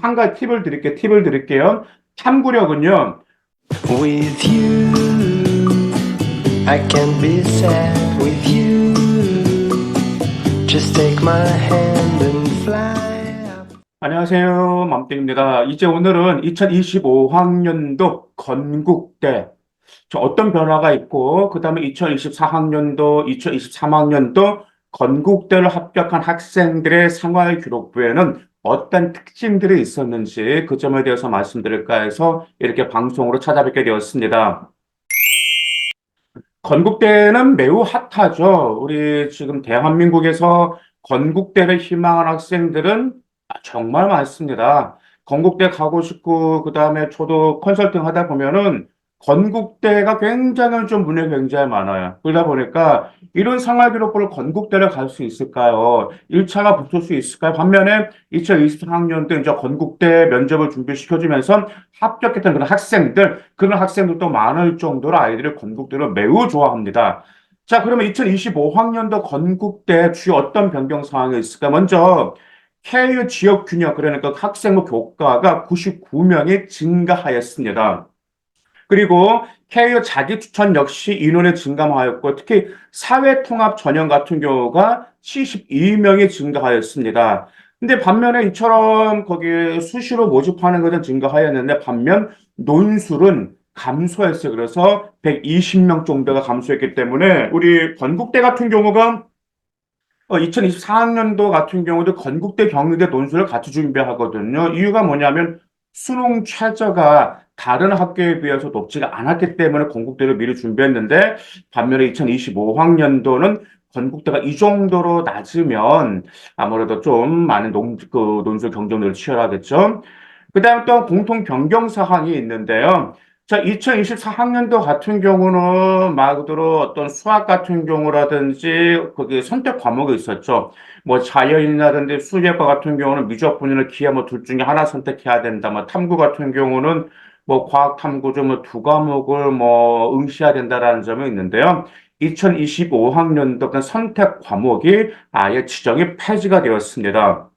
한 가지 팁을 드릴게요. 팁을 드릴게요. 탐구력은요. With you, I can be sad with you. Just take my hand and fly up. 안녕하세요. 맘땡입니다. 이제 오늘은 2025학년도 건국대 저 어떤 변화가 있고 그 다음에 2024학년도, 2023학년도 건국대를 합격한 학생들의 생활 기록부에는 어떤 특징들이 있었는지 그 점에 대해서 말씀드릴까 해서 이렇게 방송으로 찾아뵙게 되었습니다. 건국대는 매우 핫하죠. 우리 지금 대한민국에서 건국대를 희망하는 학생들은 정말 많습니다. 건국대 가고 싶고, 그 다음에 저도 컨설팅 하다 보면은 건국대가 굉장히 좀 문제 굉장히 많아요. 그러다 보니까 이런 생활기록부를 건국대를 갈 수 있을까요? 1차가 붙을 수 있을까요? 반면에 2024학년도 이제 건국대 면접을 준비시켜주면서 합격했던 그런 학생들, 그런 학생들도 많을 정도로 아이들이 건국대를 매우 좋아합니다. 자, 그러면 2025학년도 건국대 주요 어떤 변경 사항이 있을까? 먼저, KU 지역 균형, 그러니까 학생부 교과가 99명이 증가하였습니다. 그리고 KU 자기 추천 역시 인원이 증가하였고, 특히 사회 통합 전형 같은 경우가 72명이 증가하였습니다. 근데 반면에 이처럼 거기 수시로 모집하는 것은 증가하였는데, 반면 논술은 감소했어요. 그래서 120명 정도가 감소했기 때문에, 우리 건국대 같은 경우가 어, 2024학년도 같은 경우도 건국대 경희대 논술을 같이 준비하거든요. 이유가 뭐냐면 수능 최저가 다른 학교에 비해서 높지가 않았기 때문에 건국대를 미리 준비했는데 반면에 2025학년도는 건국대가 이 정도로 낮으면 아무래도 좀 많은 논, 그 논술 경쟁률을 치열하겠죠. 그 다음에 또 공통 변경 사항이 있는데요. 자, 2024학년도 같은 경우는 말 그대로 어떤 수학 같은 경우라든지 거기 선택 과목이 있었죠. 뭐 자연이라든지 수학과 같은 경우는 미적 분야를 기하 뭐 둘 중에 하나 선택해야 된다. 뭐 탐구 같은 경우는 뭐 과학 탐구죠. 뭐두 과목을 뭐 응시해야 된다라는 점이 있는데요. 2025학년도 선택 과목이 아예 지정이 폐지가 되었습니다.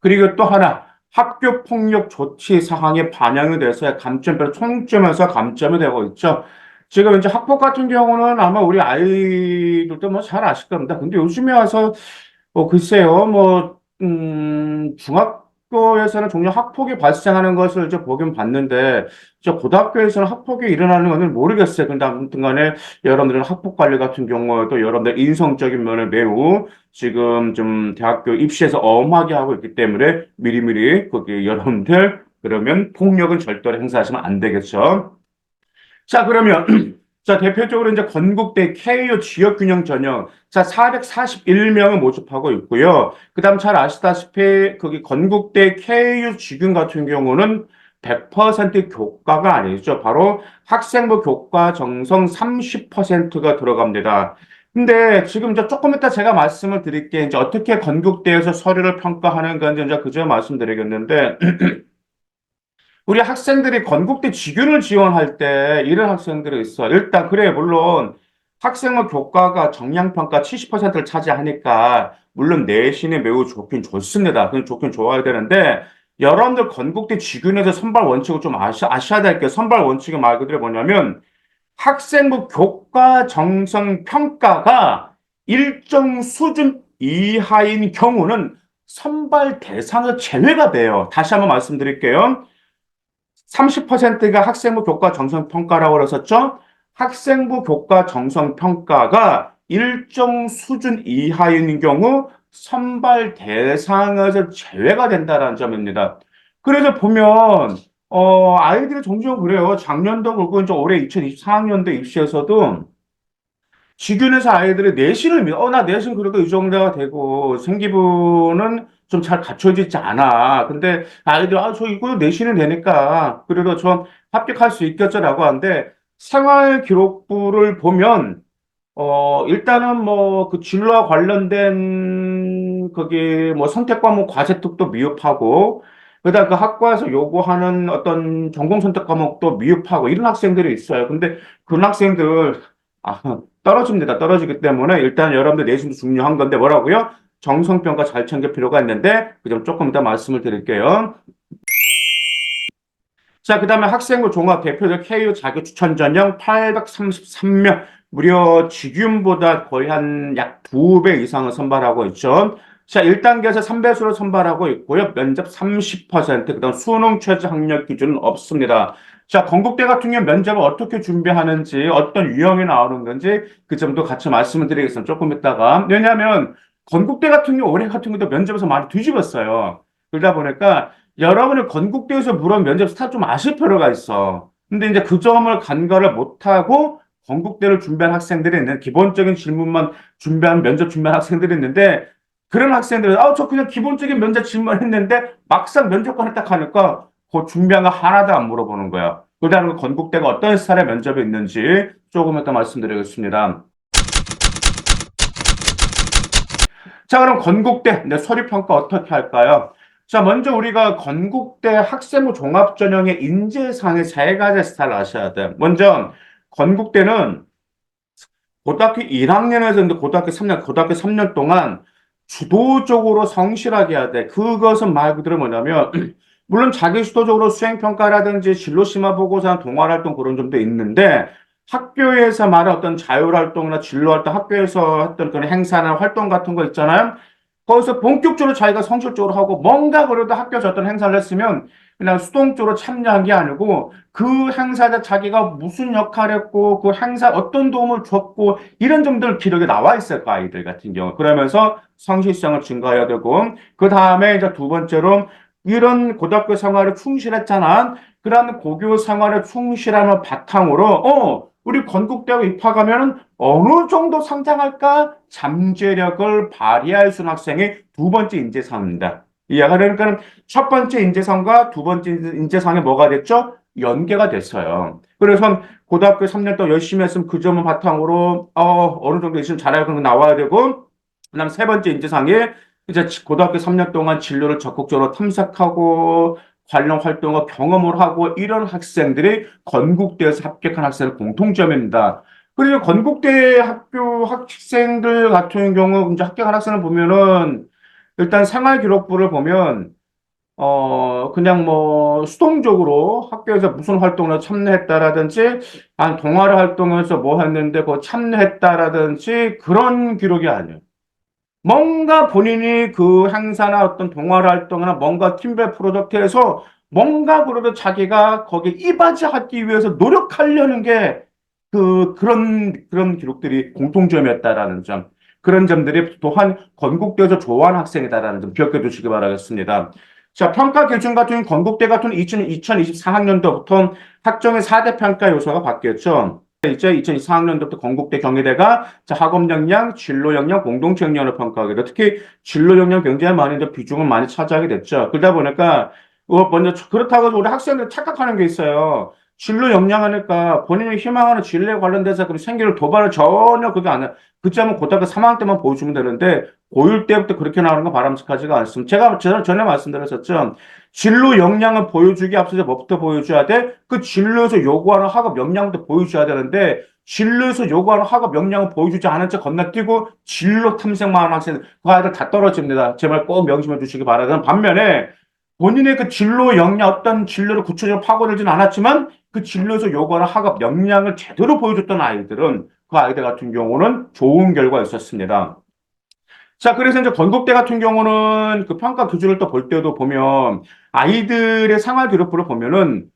그리고 또 하나 학교 폭력 조치 사항에 반영이 돼서 감점별 총점에서 감점이 되고 있죠. 지금 이제 학폭 같은 경우는 아마 우리 아이들도 뭐 잘 아실 겁니다. 근데 요즘에 와서 뭐 글쎄요, 뭐 음, 중학 교에서는 종종 학폭이 발생하는 것을 이제 보긴 봤는데, 저 고등학교에서는 학폭이 일어나는 것은 모르겠어요. 근데 아무튼 간에 여러분들은 학폭 관리 같은 경우에도 여러분들 인성적인 면을 매우 지금 좀 대학교 입시에서 엄하게 하고 있기 때문에 미리미리 거기 여러분들 그러면 폭력은 절대로 행사하시면 안 되겠죠. 자, 그러면 자, 대표적으로 이제 건국대 KU 지역균형 전형 자, 441명을 모집하고 있고요. 그 다음 잘 아시다시피 거기 건국대 KU 지균 같은 경우는 100% 교과가 아니죠. 바로 학생부 교과 정성 30%가 들어갑니다. 근데 지금 이제 조금 이따 제가 말씀을 드릴게 이제 어떻게 건국대에서 서류를 평가하는 건지 이제 그저 말씀드리겠는데 우리 학생들이 건국대 직윤을 지원할 때 이런 학생들이 있어. 일단 그래 물론 학생의 교과가 정량평가 70%를 차지하니까 물론 내신이 매우 좋긴 좋습니다. 그건 좋긴 좋아야 되는데 여러분들 건국대 직윤에서 선발 원칙을 좀 아시, 아셔야 될 게 선발 원칙이 말 그대로 뭐냐면 학생부 교과 정성 평가가 일정 수준 이하인 경우는 선발 대상에서 제외가 돼요. 다시 한번 말씀드릴게요. 30%가 학생부 교과 정성 평가라고 그랬었죠? 학생부 교과 정성 평가가 일정 수준 이하인 경우 선발 대상에서 제외가 된다는 점입니다. 그래서 보면 어, 아이들이 종종 그래요. 작년도 그렇고 이제 올해 2024학년도 입시에서도 직윤에서 아이들이 내신을 믿어. 어, 나 내신 그래도 이 정도가 되고 생기부는 좀 잘 갖춰지지 않아. 근데 아이들, 아, 저 이거 내신은 되니까 그래도 좀 합격할 수 있겠죠라고 하는데 생활 기록부를 보면 어, 일단은 뭐 그 진로와 관련된 거기 뭐 선택 과목 과제 특도 미흡하고 그다음 그 학과에서 요구하는 어떤 전공 선택 과목도 미흡하고 이런 학생들이 있어요. 근데 그런 학생들 아, 떨어집니다. 떨어지기 때문에 일단 여러분들 내신도 중요한 건데 뭐라고요? 정성평가 잘 챙길 필요가 있는데 그 점 조금 이따 말씀을 드릴게요. 자, 그 다음에 학생부 종합 대표들 KU 자격 추천 전형 833명, 무려 지균보다 거의 한 약 두 배 이상을 선발하고 있죠. 자, 1단계에서 3배수로 선발하고 있고요. 면접 30%, 그 다음 수능 최저 학력 기준은 없습니다. 자, 건국대 같은 경우 면접을 어떻게 준비하는지, 어떤 유형이 나오는 건지 그 점도 같이 말씀을 드리겠습니다. 조금 이따가. 왜냐하면 건국대 같은 경우 올해 같은 경우도 면접에서 많이 뒤집었어요. 그러다 보니까 여러분이 건국대에서 물어본 면접 스타 좀 아실 필요가 있어. 근데 이제 그 점을 간과를 못하고 건국대를 준비한 학생들이 있는 기본적인 질문만 준비한 면접 준비한 학생들이 있는데 그런 학생들은 아, 저 그냥 기본적인 면접 질문 했는데 막상 면접관에 딱 하니까 그 준비한 거 하나도 안 물어보는 거야. 그다음에 건국대가 어떤 스타일의 면접이 있는지 조금 이따 말씀드리겠습니다. 자, 그럼 건국대 네, 서류 평가 어떻게 할까요? 자, 먼저 우리가 건국대 학생부 종합전형의 인재상의 세 가지 스타일을 아셔야 돼요. 먼저 건국대는 고등학교 1학년에서 근데 고등학교 3년, 고등학교 3년 동안 주도적으로 성실하게 해야 돼. 그것은 말 그대로 뭐냐면, 물론 자기 주도적으로 수행평가라든지 진로심화 보고서, 동아활동 그런 점도 있는데, 학교에서 말한 어떤 자율활동이나 진로활동, 학교에서 했던 그런 행사나 활동 같은 거 있잖아요. 거기서 본격적으로 자기가 성실적으로 하고, 뭔가 그래도 학교에서 어떤 행사를 했으면, 그냥 수동적으로 참여한 게 아니고, 그 행사에 자기가 무슨 역할을 했고, 그 행사 어떤 도움을 줬고, 이런 점들 기록에 나와 있어요, 그 아이들 같은 경우. 그러면서 성실성을 증가해야 되고, 그 다음에 이제 두 번째로, 이런 고등학교 생활에 충실했잖아. 그런 고교 생활에 충실함을 바탕으로, 어, 우리 건국대학 입학하면 어느 정도 성장할까? 잠재력을 발휘할 수 있는 학생이 두 번째 인재상입니다. 이해가 그러니까 첫 번째 인재상과 두 번째 인재상이 뭐가 됐죠? 연계가 됐어요. 그래서 고등학교 3년 동안 열심히 했으면 그 점을 바탕으로 어, 어느 정도 잘하는 거 나와야 되고 그다음 세 번째 인재상이 이제 고등학교 3년 동안 진로를 적극적으로 탐색하고 관련 활동을 경험을 하고 이런 학생들이 건국대에서 합격한 학생의 공통점입니다. 그리고 건국대 학교 학생들 같은 경우 이제 합격한 학생을 보면은 일단 생활 기록부를 보면 어 그냥 뭐 수동적으로 학교에서 무슨 활동을 참여했다라든지 한 동아리 활동에서 뭐 했는데 그 참여했다라든지 그런 기록이 아니에요. 뭔가 본인이 그 행사나 어떤 동아리 활동이나 뭔가 팀별 프로젝트에서 뭔가 그래도 자기가 거기에 이바지하기 위해서 노력하려는 게 그, 그런, 그런 기록들이 공통점이었다라는 점. 그런 점들이 또한 건국대에서 좋아하는 학생이다라는 점 기억해 두시기 바라겠습니다. 자, 평가 기준 같은 건국대 같은 2024학년도부터 학종의 4대 평가 요소가 바뀌었죠. 이제 2024학년도부터 건국대 경희대가 자, 학업 역량, 진로 역량, 공동체 역량을 평가하게 돼. 특히 진로 역량 굉장히 많이 비중을 많이 차지하게 됐죠. 그러다 보니까 어, 먼저 그렇다고 우리 학생들 착각하는 게 있어요. 진로 역량하니까 본인이 희망하는 진로에 관련돼서 그런 생기를 도발을 전혀 그게 안 해. 그 점은 고등학교 3학년 때만 보여주면 되는데 고1 때부터 그렇게 나오는 건 바람직하지가 않습니다. 제가 전- 전에 말씀드렸었죠. 진로 역량을 보여주기 앞서서 뭐부터 보여줘야 돼? 그 진로에서 요구하는 학업 역량부터 보여줘야 되는데 진로에서 요구하는 학업 역량을 보여주지 않은 채 건너뛰고 진로 탐색만 하는 학생들 그 아이들 다 떨어집니다. 제발 꼭 명심해 주시기 바라는 반면에 본인의 그 진로 역량 어떤 진로를 구체적으로 파고들지는 않았지만 그 진로에서 요구하는 학업 역량을 제대로 보여줬던 아이들은 그 아이들 같은 경우는 좋은 결과가 있었습니다. 자, 그래서 이제 건국대 같은 경우는 그 평가 기준을 또 볼 때도 보면 아이들의 생활 기록부를 보면은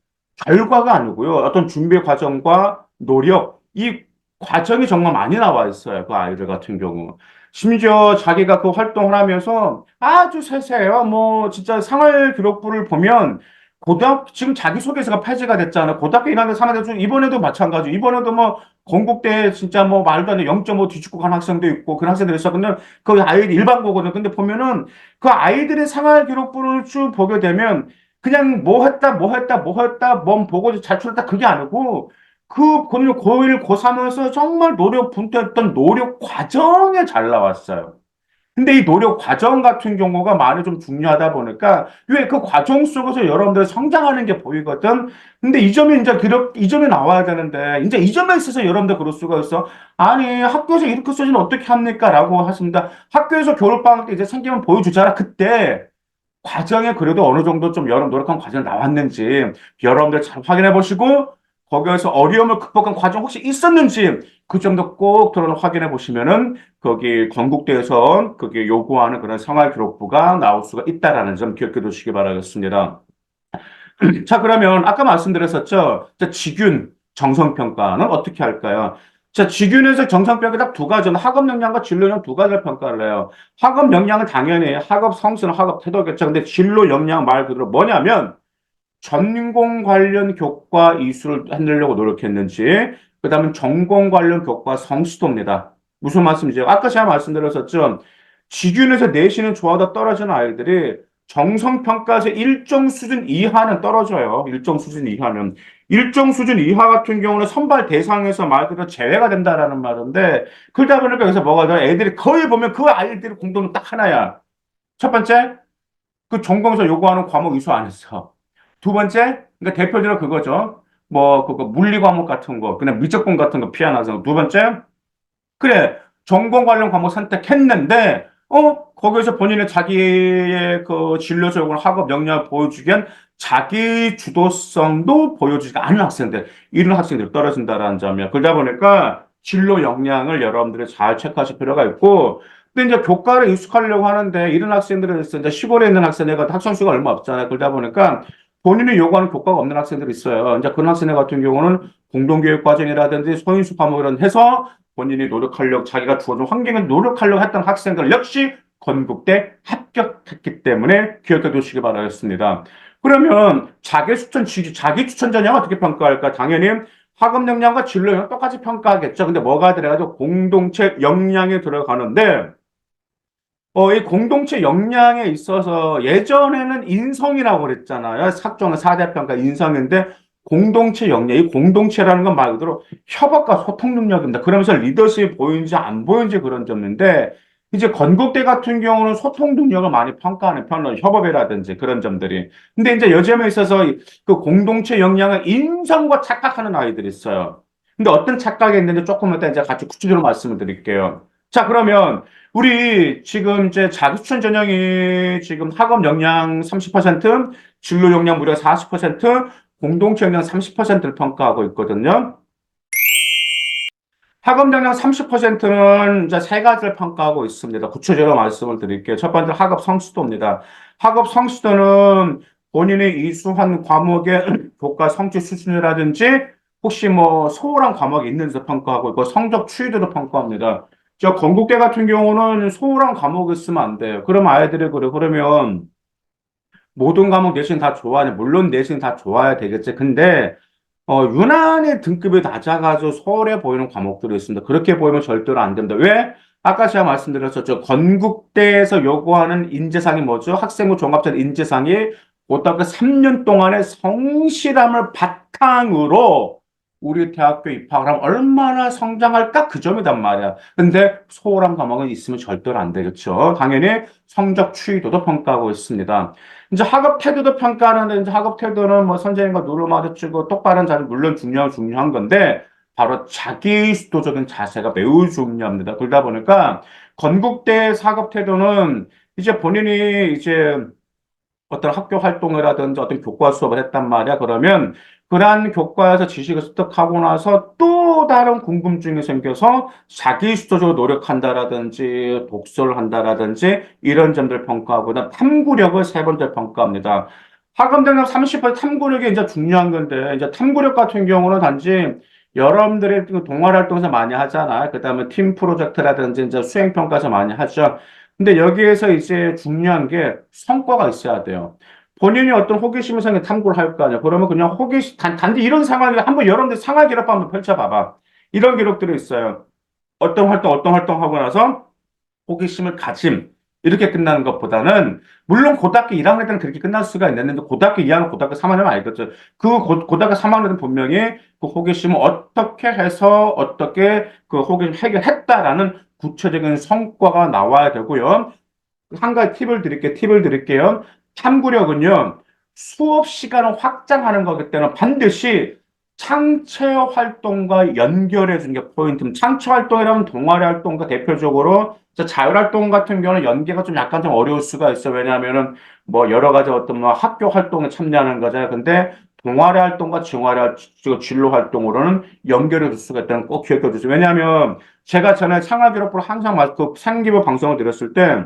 결과가 아니고요. 어떤 준비 과정과 노력, 이 과정이 정말 많이 나와 있어요. 그 아이들 같은 경우. 심지어 자기가 그 활동을 하면서 아주 세세해요. 뭐 진짜 생활 기록부를 보면 고등학교 지금 자기소개서가 폐지가 됐잖아. 고등학교 1학년 3학년 중 이번에도 마찬가지. 이번에도 뭐 건국대 진짜 뭐 말도 안 돼. 0.5 뒤집고 간 학생도 있고 그런 학생들이 있어. 근데 그 아이들 일반고거든. 근데 보면은 그 아이들의 생활 기록부를 쭉 보게 되면 그냥 뭐 했다, 뭐 했다, 뭐 했다, 뭔 보고 자출했다 그게 아니고 그 본인 고1, 고3에서 정말 노력 분투했던 노력 과정에 잘 나왔어요. 근데 이 노력 과정 같은 경우가 많이 좀 중요하다 보니까 왜 그 과정 속에서 여러분들 성장하는 게 보이거든. 근데 이 점이 이제 기록 이 점이 나와야 되는데 이제 이 점에 있어서 여러분들 그럴 수가 있어. 아니 학교에서 이렇게 써지면 어떻게 합니까? 라고 하십니다. 학교에서 겨울방학 때 이제 생기면 보여주잖아. 그때 과정에 그래도 어느 정도 좀 여러분 노력한 과정이 나왔는지 여러분들 잘 확인해 보시고 거기에서 어려움을 극복한 과정 혹시 있었는지 그 점도 꼭 들어 확인해 보시면은 거기 건국대에서 거기 요구하는 그런 생활 기록부가 나올 수가 있다라는 점 기억해 두시기 바라겠습니다. 자, 그러면 아까 말씀드렸었죠. 자, 직윤 정성평가는 어떻게 할까요? 자, 직윤에서 정성평가 딱두 가지는 학업 역량과 진로 역량 두 가지를 평가를 해요. 학업 역량은 당연히 학업 성수는 학업 태도겠죠. 근데 진로 역량 말 그대로 뭐냐면 전공 관련 교과 이수를 해내려고 노력했는지, 그 다음에 전공 관련 교과 성수도입니다. 무슨 말씀이죠? 아까 제가 말씀드렸었죠. 직윤에서 내신은 좋아하다 떨어지는 아이들이 정성평가에서 일정 수준 이하는 떨어져요. 일정 수준 이하는. 일정 수준 이하 같은 경우는 선발 대상에서 말 그대로 제외가 된다라는 말인데, 그러다 보니까 여기서 뭐가 돼? 애들이 거의 보면 그 아이들이 공통은 딱 하나야. 첫 번째, 그 전공에서 요구하는 과목 이수 안 했어. 두 번째, 그러니까 대표적으로 그거죠. 뭐, 그거 물리 과목 같은 거, 그냥 미적분 같은 거 피하나서. 두 번째, 그래, 전공 관련 과목 선택했는데, 어, 거기서 본인의 자기의 그 진로 적용 학업 역량을 보여주기 위한 자기 주도성도 보여주지 않은 학생들, 이런 학생들이 떨어진다라는 점이야. 그러다 보니까 진로 역량을 여러분들이 잘 체크하실 필요가 있고, 근데 이제 교과를 익숙하려고 하는데, 이런 학생들은 이제 시골에 있는 학생들 학생 수가 얼마 없잖아요. 그러다 보니까 본인이 요구하는 교과가 없는 학생들이 있어요. 이제 그런 학생들 같은 경우는 공동교육 과정이라든지 소인수 과목이라든 해서 본인이 노력하려고 자기가 주어진 환경에 노력하려고 했던 학생들 역시 건국대 합격했기 때문에 기억해 두시기 바라겠습니다. 그러면 자기 추천, 지- 자기 추천 전형 어떻게 평가할까? 당연히 학업 역량과 진로 역량 똑같이 평가하겠죠. 근데 뭐가 들어가죠? 공동체 역량에 들어가는데, 어, 이 공동체 역량에 있어서 예전에는 인성이라고 그랬잖아요. 학종의 4대 평가 인성인데, 공동체 역량, 이 공동체라는 건 말 그대로 협업과 소통 능력입니다. 그러면서 리더십이 보이는지 안 보이는지 그런 점인데, 이제 건국대 같은 경우는 소통 능력을 많이 평가하는 편은 협업이라든지 그런 점들이. 근데 이제 요즘에 있어서 이- 그 공동체 역량을 인성과 착각하는 아이들이 있어요. 근데 어떤 착각이 있는지 조금 이따 이제 같이 구체적으로 말씀을 드릴게요. 자, 그러면 우리 지금 이제 자기추천 전형이 지금 학업 역량 30%, 진로 역량 무려 40%, 공동체 역량 30%를 평가하고 있거든요. 학업 역량 30%는 이제 세 가지를 평가하고 있습니다. 구체적으로 말씀을 드릴게요. 첫 번째 학업 성취도입니다. 학업 성취도는 본인이 이수한 과목의 교과 성취 수준이라든지 혹시 뭐 소홀한 과목이 있는지 평가하고 있고 성적 추이도도 평가합니다. 저 건국대 같은 경우는 소홀한 과목이 있으면 안 돼요. 그럼 아이들이 그래 그러면 모든 과목 내신 다 좋아하냐? 물론 내신 다 좋아야 되겠지. 근데 어, 유난히 등급이 낮아가지고 소홀해 보이는 과목들이 있습니다. 그렇게 보이면 절대로 안 됩니다. 왜? 아까 제가 말씀드렸었죠. 건국대에서 요구하는 인재상이 뭐죠? 학생부 종합전 인재상이 고등학교 3년 동안의 성실함을 바탕으로 우리 대학교 입학을 하면 얼마나 성장할까? 그 점이단 말이야. 근데 소홀한 과목은 있으면 절대로 안 되겠죠. 당연히 성적 추이도도 평가하고 있습니다. 이제 학업 태도도 평가하는데 이제 학업 태도는 뭐 선생님과 눈을 마주치고 똑바른 자세 물론 중요한 중요한 건데 바로 자기 주도적인 자세가 매우 중요합니다. 그러다 보니까 건국대 학업 태도는 이제 본인이 이제 어떤 학교 활동이라든지 어떤 교과 수업을 했단 말이야. 그러면 그러한 교과에서 지식을 습득하고 나서 또 다른 궁금증이 생겨서 자기 주도적으로 노력한다라든지 독서를 한다라든지 이런 점들 평가하고 그다음 탐구력을 세 번째 평가합니다. 학업 능력 30% 탐구력이 이제 중요한 건데 이제 탐구력 같은 경우는 단지 여러분들이 그 동아리 활동에서 많이 하잖아요. 그다음에 팀 프로젝트라든지 이제 수행 평가에서 많이 하죠. 근데 여기에서 이제 중요한 게 성과가 있어야 돼요. 본인이 어떤 호기심이 생겨 탐구를 할 거 아니야. 그러면 그냥 호기심, 단, 단지 이런 상황이 한번 여러분들 상황 기록 한번 펼쳐봐봐. 이런 기록들이 있어요. 어떤 활동, 어떤 활동 하고 나서 호기심을 가짐. 이렇게 끝나는 것보다는, 물론 고등학교 1학년 때는 그렇게 끝날 수가 있는데, 고등학교 2학년, 고등학교 3학년은 알겠죠. 그 고, 고등학교 3학년은 분명히 그 호기심을 어떻게 해서 어떻게 그 호기심 해결했다라는 구체적인 성과가 나와야 되고요. 한 가지 팁을 드릴게요. 팁을 드릴게요. 탐구력은요, 수업 시간을 확장하는 거기 때문에 반드시 창체 활동과 연결해 주는 게 포인트입니다. 창체 활동이라면 동아리 활동과 대표적으로 자, 자율 활동 같은 경우는 연계가 좀 약간 좀 어려울 수가 있어요. 왜냐하면은 뭐 여러 가지 어떤 뭐 학교 활동에 참여하는 거잖아요. 근데 동아리 활동과 중아리 활- 저 진로 활동으로는 연결해 줄 수가 있다는 거꼭 기억해 주세요. 왜냐하면 제가 전에 창학기록부를 항상 말- 그 상기부 방송을 드렸을 때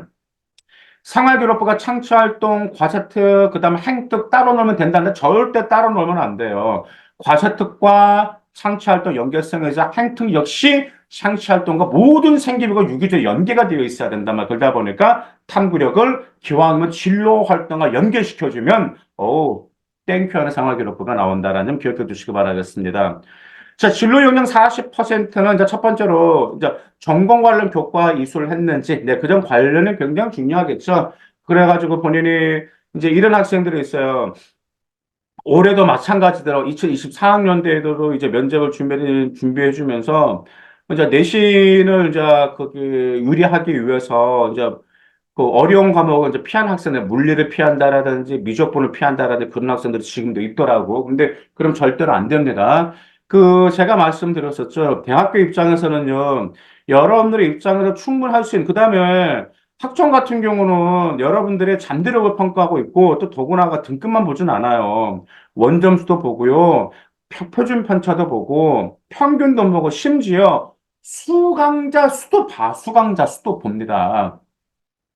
생활기록부가 창취활동, 과세특, 그 다음에 행특 따로 놀면 된다는데 절대 따로 놀면 안 돼요. 과세특과 창취활동 연결성에서 행특 역시 창취활동과 모든 생기부가 유기적으로 연계가 되어 있어야 된단 말이에요. 그러다 보니까 탐구력을 기왕이면 진로 활동과 연결시켜주면, 오, 땡큐 하는 생활기록부가 나온다라는 점 기억해 두시기 바라겠습니다. 자, 진로 역량 40%는 이제 첫 번째로 이제 전공 관련 교과 이수를 했는지, 네, 그점 관련은 굉장히 중요하겠죠. 그래가지고 본인이 이제 이런 학생들이 있어요. 올해도 마찬가지더라고. 2024학년도에도 이제 면접을 준비, 준비해주면서 이제 내신을 이제 거기 유리하기 위해서 이제 그 어려운 과목을 이제 피한 학생들, 물리를 피한다라든지 미적분을 피한다라든지 그런 학생들이 지금도 있더라고. 근데 그럼 절대로 안 됩니다. 그 제가 말씀드렸었죠. 대학교 입장에서는요. 여러분들의 입장에서 충분할 수 있는 그다음에 학종 같은 경우는 여러분들의 잠재력을 평가하고 있고 또 더구나가 등급만 보진 않아요. 원점수도 보고요. 표- 표준 편차도 보고 평균도 보고 심지어 수강자 수도 봐. 수강자 수도 봅니다.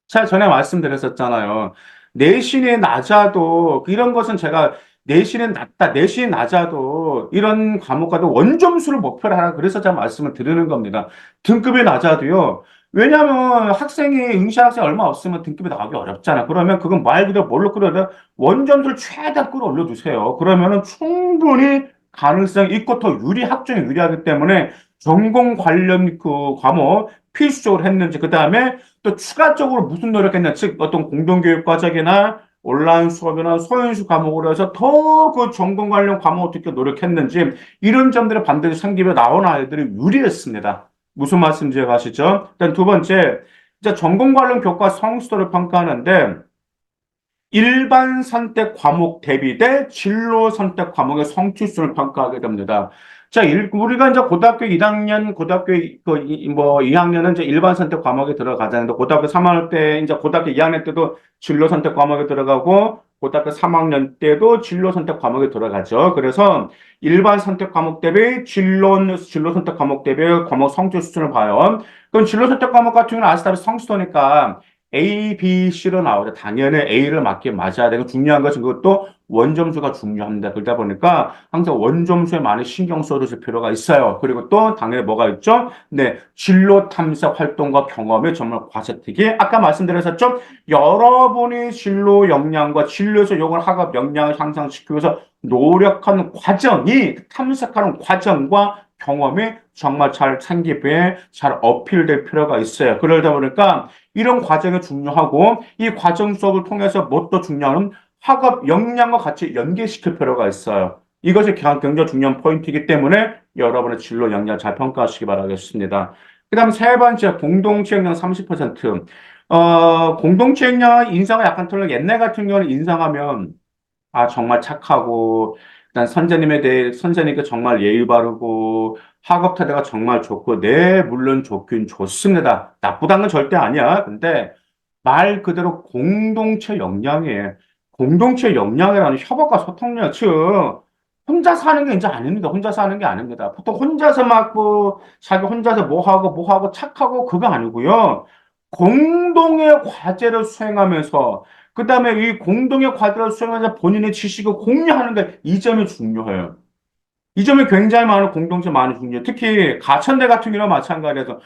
제가 전에 말씀드렸었잖아요. 내신이 낮아도 이런 것은 제가 내신이 낮다, 내신이 낮아도 이런 과목과도 원점수를 목표로 하라 그래서 제가 말씀을 드리는 겁니다. 등급이 낮아도요. 왜냐하면 학생이 응시할 학생이 얼마 없으면 등급이 나가기 어렵잖아. 그러면 그건 말 그대로 뭘로 끌어야 원점수를 최대한 끌어올려 주세요. 그러면은 충분히 가능성이 있고 더 유리 학종이 유리하기 때문에 전공 관련 그 과목 필수적으로 했는지 그 다음에 또 추가적으로 무슨 노력했냐, 즉 어떤 공동교육 과정이나 온라인 수업이나 소연수 과목으로 해서 더 그 전공 관련 과목 어떻게 노력했는지 이런 점들이 반드시 생기며 나온 아이들이 유리했습니다. 무슨 말씀인지 아시죠? 일단 두 번째, 이제 전공 관련 교과 성취도를 평가하는데 일반 선택 과목 대비 대 진로 선택 과목의 성취수를 평가하게 됩니다. 자, 일- 우리가 이제 고등학교 1학년, 고등학교 그, 이- 뭐 2학년은 이제 일반 선택 과목에 들어가잖아요. 고등학교 3학년 때, 이제 고등학교 2학년 때도 진로 선택 과목에 들어가고, 고등학교 3학년 때도 진로 선택 과목에 들어가죠. 그래서 일반 선택 과목 대비 진로, 진로 선택 과목 대비 과목 성취 수준을 봐요. 그럼 진로 선택 과목 같은 경우는 아시다시피 성취도니까 A, B, C로 나오죠. 당연히 A를 맞게 맞아야 되고 중요한 것은 그것도 원점수가 중요합니다. 그러다 보니까 항상 원점수에 많이 신경 써주실 필요가 있어요. 그리고 또 당연히 뭐가 있죠? 네, 진로 탐색 활동과 경험이 정말 과세특이 아까 말씀드렸었죠? 여러분이 진로 역량과 진로에서 요걸 학업 역량을 향상시키기 위해서 노력하는 과정이 탐색하는 과정과 경험이 정말 잘 상기부에 잘 어필될 필요가 있어요. 그러다 보니까 이런 과정이 중요하고 이 과정 수업을 통해서 무엇도 중요한 학업 역량과 같이 연계시킬 필요가 있어요. 이것이 가- 굉장히 중요한 포인트이기 때문에 여러분의 진로 역량 잘 평가하시기 바라겠습니다. 그 다음 세 번째, 공동체 역량 30%. 어, 공동체 역량 인상이 약간 틀려. 옛날 같은 경우는 인상하면, 아, 정말 착하고, 일단 선생님에 대해, 선생님께 정말 예의 바르고, 학업 태도가 정말 좋고, 네, 물론 좋긴 좋습니다. 나쁘다는 건 절대 아니야. 근데 말 그대로 공동체 역량이에요. 공동체 역량이라는 협업과 소통력, 즉, 혼자 사는 게 이제 아닙니다. 혼자 사는 게 아닙니다. 보통 혼자서 막 뭐, 자기 혼자서 뭐 하고 뭐 하고 착하고 그거 아니고요. 공동의 과제를 수행하면서, 그 다음에 이 공동의 과제를 수행하면서 본인의 지식을 공유하는 게 이 점이 중요해요. 이 점이 굉장히 많은 공동체 많이 중요해요. 특히 가천대 같은 경우는 마찬가지에서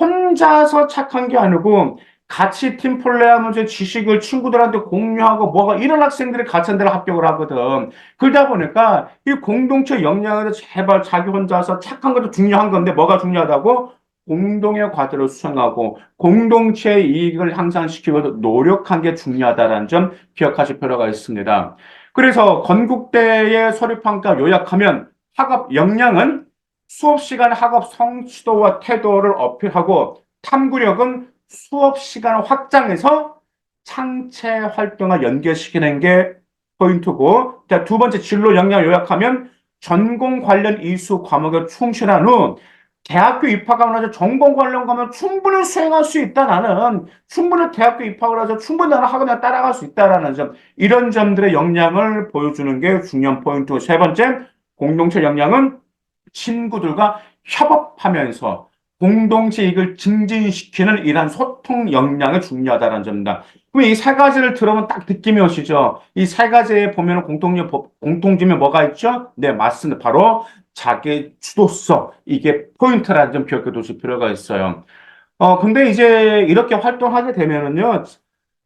혼자서 착한 게 아니고 같이 팀플레이하면서 지식을 친구들한테 공유하고 뭐가 이런 학생들이 가천대를 합격을 하거든. 그러다 보니까 이 공동체 역량을 제발 자기 혼자서 착한 것도 중요한 건데 뭐가 중요하다고? 공동의 과제를 수행하고 공동체의 이익을 향상시키기 위해서 노력한 게 중요하다는 점 기억하실 필요가 있습니다. 그래서 건국대의 서류평가 요약하면 학업 역량은 수업 시간 학업 성취도와 태도를 어필하고 탐구력은 수업 시간을 확장해서 창체 활동을 연결시키는 게 포인트고, 자, 두 번째 진로 역량 요약하면 전공 관련 이수 과목에 충실한 후 대학교 입학하고 나서 전공 관련 과목 충분히 수행할 수 있다 나는. 충분히 대학교 입학을 해서 충분히 나는 학원에 따라갈 수 있다라는 점. 이런 점들의 역량을 보여주는 게 중요한 포인트 세 번째 공동체 역량은 친구들과 협업하면서 공동체 이익을 증진시키는 이러한 소통 역량이 중요하다는 점입니다. 그럼 이 세 가지를 들으면 딱 느낌이 오시죠? 이 세 가지에 보면 공통점, 공통점이 뭐가 있죠? 네, 맞습니다. 바로 자기 주도성. 이게 포인트라는 점 기억해 두실 필요가 있어요. 어, 근데 이제 이렇게 활동하게 되면은요,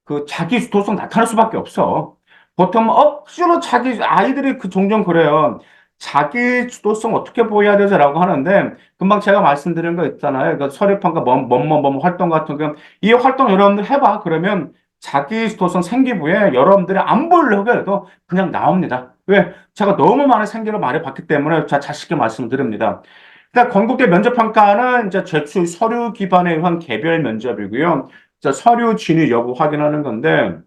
그 자기 주도성 나타날 수밖에 없어. 보통 억지로 자기, 아이들이 그 종종 그래요. 자기 주도성 어떻게 보여야 되지라고 하는데, 금방 제가 말씀드린 거 있잖아요. 그 서류판과 뭐, 뭐, 뭐, 뭐 활동 같은 거. 이 활동 여러분들 해봐. 그러면 자기 주도성 생기부에 여러분들이 안 보려고 해도 그냥 나옵니다. 왜? 제가 너무 많은 생기를 많이 봤기 때문에 자, 자식게 말씀드립니다. 일단 건국대 면접평가는 이제 제출 서류 기반에 의한 개별 면접이고요. 자, 서류 진위 여부 확인하는 건데,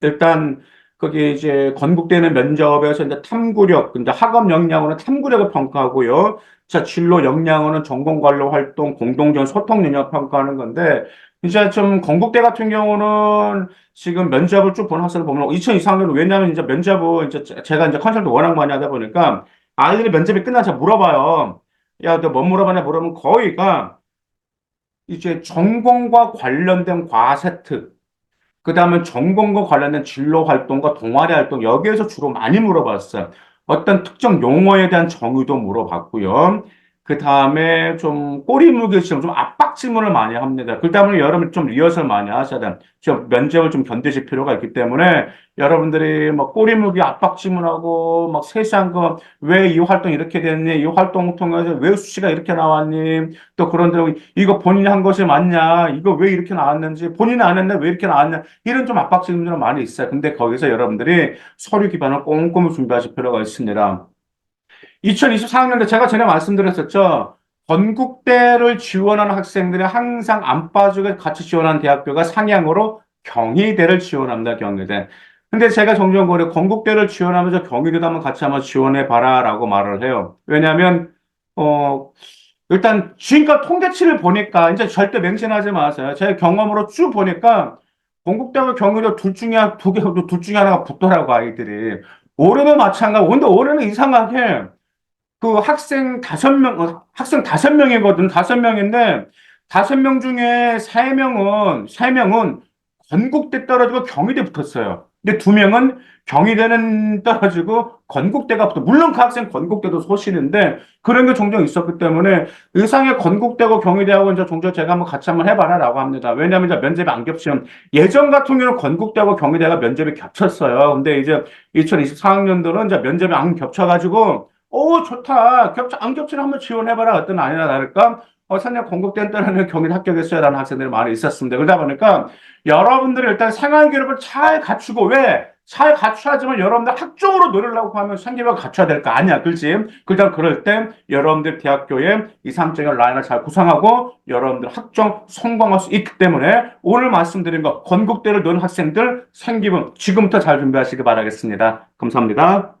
일단 거기 이제 건국대는 면접에서 이제 탐구력, 이제 학업 역량으로는 탐구력을 평가하고요. 자, 진로 역량으로는 전공 관련 활동, 공동적 소통 능력 평가하는 건데, 이제 좀 건국대 같은 경우는 지금 면접을 쭉본 학생을 보면 2023년은 왜냐하면 이제 면접을 이제 제- 제가 이제 컨설트 워낙 많이 하다 보니까 아이들이 면접이 끝나자 물어봐요. 야, 너 뭐 물어봤냐 물어보면 거의가 이제 전공과 관련된 과세특, 그 다음에 전공과 관련된 진로 활동과 동아리 활동, 여기에서 주로 많이 물어봤어요. 어떤 특정 용어에 대한 정의도 물어봤고요. 그 다음에 좀 꼬리무게 시험, 좀 압박 질문을 많이 합니다. 그 때문에 여러분 좀 리허설 많이 하셔야 돼요. 좀 면접을 좀 견디실 필요가 있기 때문에 여러분들이 막 꼬리무게 압박 질문하고 막 세세한 거, 왜 이 활동 이렇게 됐니? 이 활동 통해서 왜 수치가 이렇게 나왔니? 또 그런 데 이거 본인이 한 것이 맞냐? 이거 왜 이렇게 나왔는지, 본인이 안 했는데 왜 이렇게 나왔냐? 이런 좀 압박 질문들은 많이 있어요. 근데 거기서 여러분들이 서류 기반을 꼼꼼히 준비하실 필요가 있습니다. 2024학년도 제가 전에 말씀드렸었죠. 건국대를 지원하는 학생들이 항상 안 빠지고 같이 지원하는 대학교가 상향으로 경희대를 지원합니다. 경희대. 근데 제가 종종 그래 건국대를 지원하면서 경희대도 한번 같이 한번 지원해 봐라라고 말을 해요. 왜냐하면 어 일단 지금까지 통계치를 보니까 이제 절대 맹신하지 마세요. 제 경험으로 쭉 보니까 건국대와 경희대 둘 중에 두 개, 둘 중에 하나가 붙더라고 아이들이. 올해도 마찬가지. 근데 올해는 이상하게 그 학생 다섯 명, 어, 학생 다섯 명이거든. 다섯 명인데, 다섯 명 중에 세 명은, 세 명은 건국대 떨어지고 경희대 붙었어요. 근데 두 명은 경희대는 떨어지고 건국대가 붙어. 물론 그 학생 건국대도 소실인데, 그런 게 종종 있었기 때문에, 의상의 건국대고 경희대하고 이제 종종 제가 한번 같이 한번 해봐라라고 합니다. 왜냐면 이제 면접이 안 겹치면, 예전 같은 경우는 건국대하고 경희대가 면접이 겹쳤어요. 근데 이제 2024학년도는 이제 면접이 안 겹쳐가지고, 오, 좋다. 겹쳐, 안 겹치는 한번 지원해봐라. 어떤 아니나 다를까? 어, 건국대는 떠나는 경희대 합격했어요. 라는 학생들이 많이 있었습니다. 그러다 보니까 여러분들이 일단 생활 기록을 잘 갖추고, 왜? 잘 갖춰야지만 여러분들 학종으로 노리려고 하면 생기가 갖춰야 될 거 아니야. 그렇지? 그러다 그럴 때 여러분들 대학교에 이 삼정의 라인을 잘 구상하고 여러분들 학종 성공할 수 있기 때문에 오늘 말씀드린 거 건국대를 노는 학생들 생기분 지금부터 잘 준비하시기 바라겠습니다. 감사합니다.